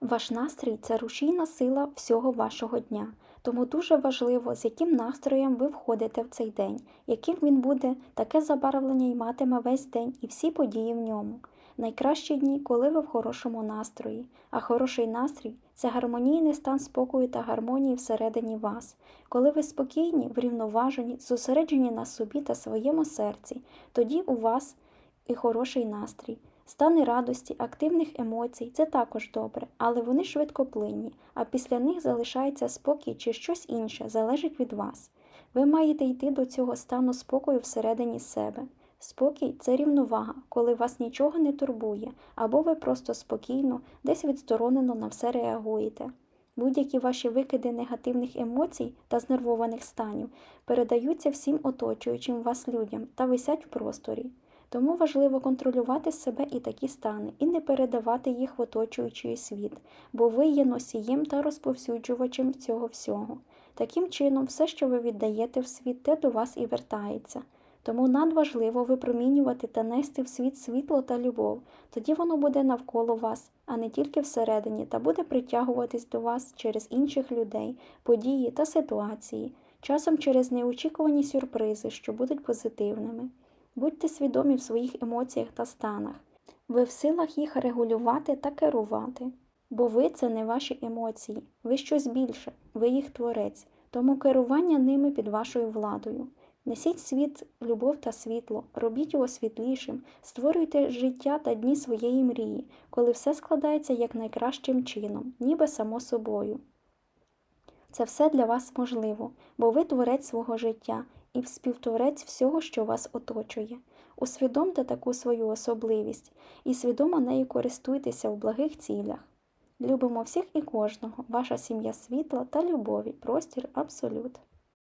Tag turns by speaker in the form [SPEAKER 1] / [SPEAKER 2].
[SPEAKER 1] Ваш настрій це рушійна сила всього вашого дня. Тому дуже важливо, з яким настроєм ви входите в цей день, яким він буде, таке забарвлення й матиме весь день і всі події в ньому. Найкращі дні, коли ви в хорошому настрої, а хороший настрій це гармонійний стан спокою та гармонії всередині вас. Коли ви спокійні, врівноважені, зосереджені на собі та своєму серці, тоді у вас і хороший настрій. Стани радості, активних емоцій це також добре, але вони швидкоплинні, а після них залишається спокій чи щось інше залежить від вас. Ви маєте йти до цього стану спокою всередині себе. Спокій це рівновага, коли вас нічого не турбує, або ви просто спокійно, десь відсторонено на все реагуєте. Будь-які ваші викиди негативних емоцій та знервованих станів передаються всім оточуючим вас людям та висять в просторі. Тому важливо контролювати себе і такі стани, і не передавати їх в оточуючий світ, бо ви є носієм та розповсюджувачем цього всього. Таким чином, все, що ви віддаєте в світ, те до вас і вертається. Тому надважливо випромінювати та нести в світ світло та любов, тоді воно буде навколо вас, а не тільки всередині, та буде притягуватись до вас через інших людей, події та ситуації, часом через неочікувані сюрпризи, що будуть позитивними. Будьте свідомі в своїх емоціях та станах. Ви в силах їх регулювати та керувати. Бо ви це не ваші емоції, ви щось більше, ви їх творець, тому керування ними під вашою владою. Несіть світ любов та світло, робіть його світлішим, створюйте життя та дні своєї мрії, коли все складається як найкращим чином, ніби само собою. Це все для вас можливо, бо ви творець свого життя і співтворець всього, що вас оточує. Усвідомте таку свою особливість і свідомо нею користуйтеся в благих цілях. Любимо всіх і кожного, ваша сім'я світла та любові, простір абсолют.